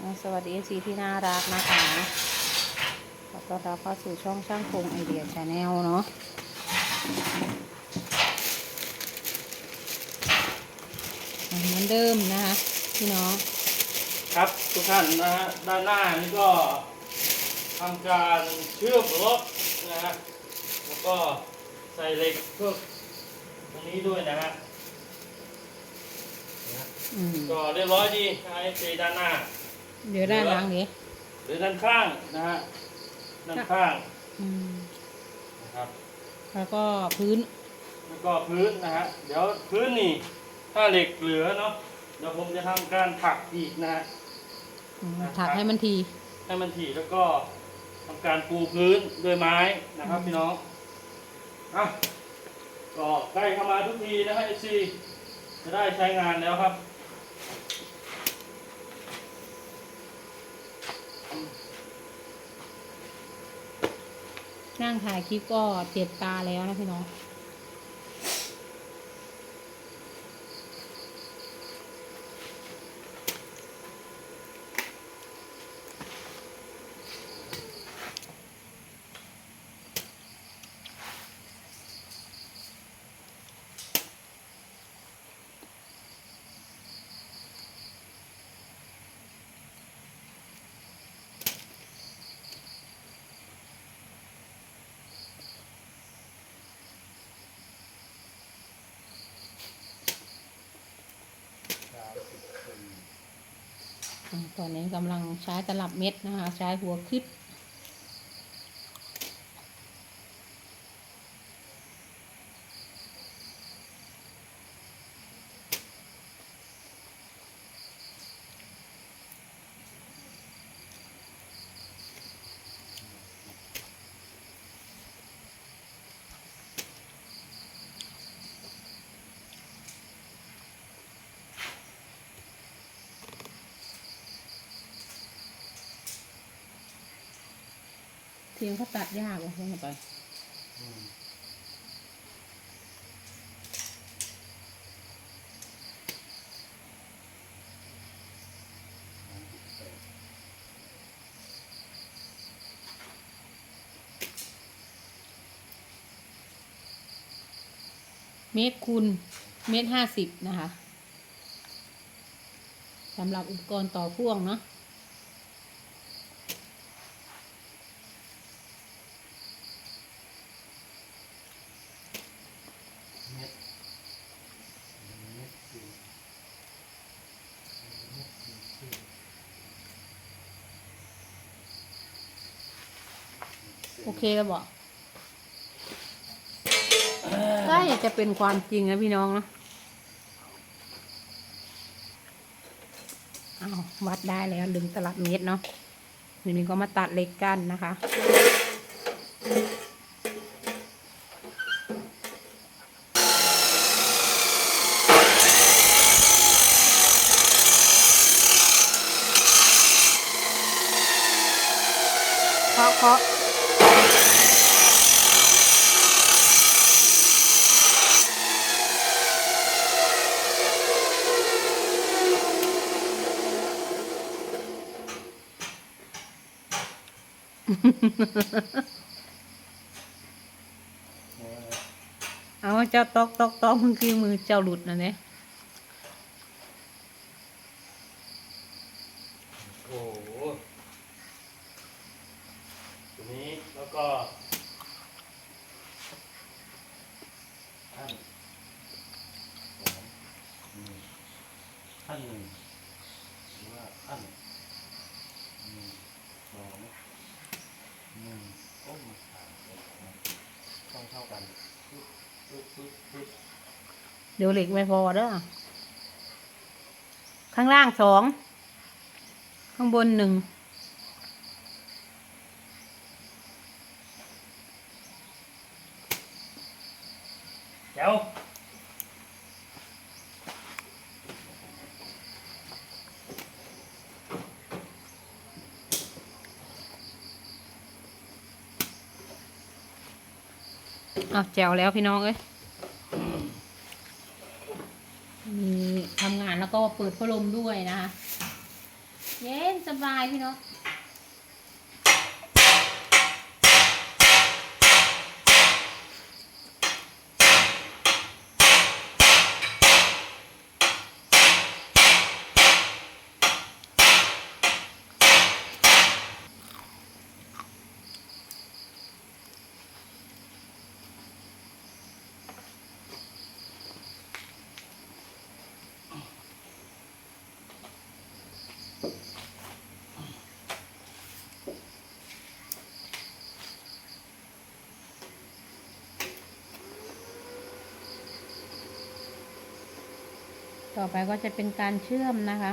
อ่าสวัสดีเอซีที่น่ารักนะคะขอต้อนรับเข้าสู่ช่องช่างพงไอเดียชาแนลเนาะอ่าเหมือนเดิมนะคะพี่น้อง ครับทุกท่านนะฮะด้านหน้านี่ก็ทำการเชื่อมรถนะฮะแล้วก็ใส่เหล็กเพื่อตรงนี้ด้วยนะฮะนะฮะอืมก็เรียบร้อยดีนะฮะเจด้านหน้า เดี๋ยวด้านหลังนี้หรือด้านข้างนะฮะด้านข้างอืมนะครับแล้วก็พื้น แล้วก็พื้นนะฮะเดี๋ยวพื้นนี่ถ้าเหล็กเหลือเนาะเดี๋ยวผมจะทำการถักอีกนะฮะ อืมถักให้มันที ให้มันถี่แล้วก็ทำการปูพื้นด้วยไม้นะครับพี่น้องอะก็ใกล้เข้ามาทุกทีนะฮะเอซีจะได้ใช้งานแล้วครับ นั่งถ่ายคลิปก็เจ็บตาแล้วนะพี่น้อง ตอนนี้กำลังใช้ตลับเม็ดนะคะ ใช้หัวคลิป เทียงเขาตัดยากว่ะเพื่อนไปเมตรคูณเมตรห้าสิบนะคะสำหรับอุปกรณ์ต่อพ่วงเนาะ เม็ดเม็ดสี่เม็ดสี่ โอเคแล้วบอกใกล้จะเป็นความจริงนะพี่น้องเนาะเอาวัดได้แล้วดึงตลับเมตรเนาะทีนี้ก็มาตัดเหล็กกันนะคะเคาะเคาะ เอาเจ้าตอกตอกตอกมันคือมือเจ้าหลุดนะเนี่ยโอ้โหตัวนี้แล้วก็ท่านท่านหนึ่งหรือว่าท่านหนึ่งสองหนึ่งโอ้มาสามเลยนะต้องเท่ากันปึ๊บปึ๊บปึ๊บปึ๊บเดี๋ยวเหล็กไม่พอเด้อข้างล่างสอง ข้างบนหนึ่งเดี๋ยว เอาแจวแล้วพี่น้องเอ้ยมีทำงานแล้วก็เปิดพัดลมด้วยนะคะ เย็นสบายพี่น้อง ต่อไปก็จะเป็นการเชื่อมนะคะ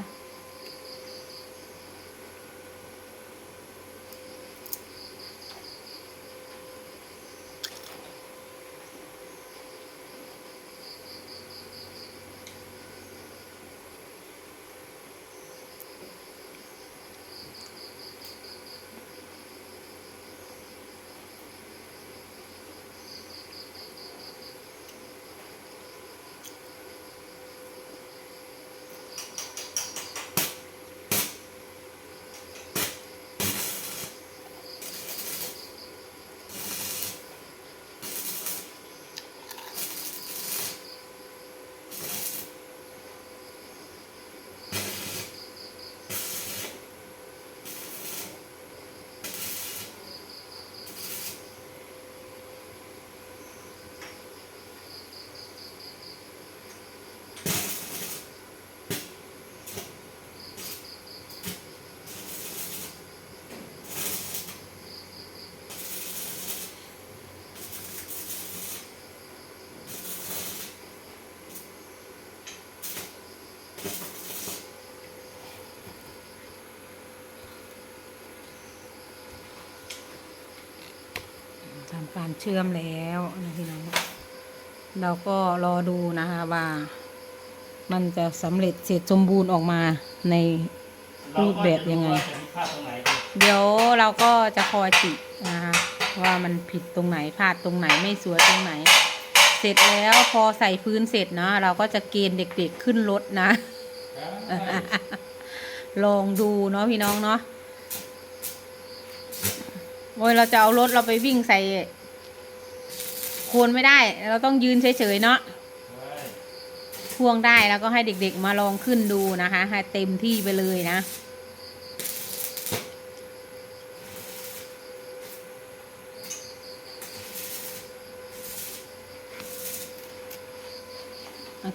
การเชื่อมแล้วนะพี่น้องเราก็รอดูนะคะว่ามันจะสำเร็จเสร็จสมบูรณ์ออกมาในรูปแบบยังไง เดี๋ยวเราก็จะคอยตินะคะว่ามันผิดตรงไหนพลาดตรงไหนไม่สวยตรงไหน เสร็จแล้วพอใส่พื้นเสร็จนะเราก็จะเกณฑ์เด็กๆขึ้นรถนะ ลองดูเนาะพี่น้องเนาะโอ้ยเราจะเอารถเราไปวิ่งใส่ คนไม่ได้ เราต้องยืนเฉยๆเนาะพ่วงได้แล้วก็ให้เด็กๆมาลองขึ้นดูนะคะ ให้เต็มที่ไปเลยนะ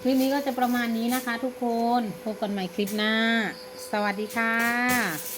คลิปนี้ก็จะประมาณนี้นะคะทุกคน พบกันใหม่คลิปหน้า สวัสดีค่ะ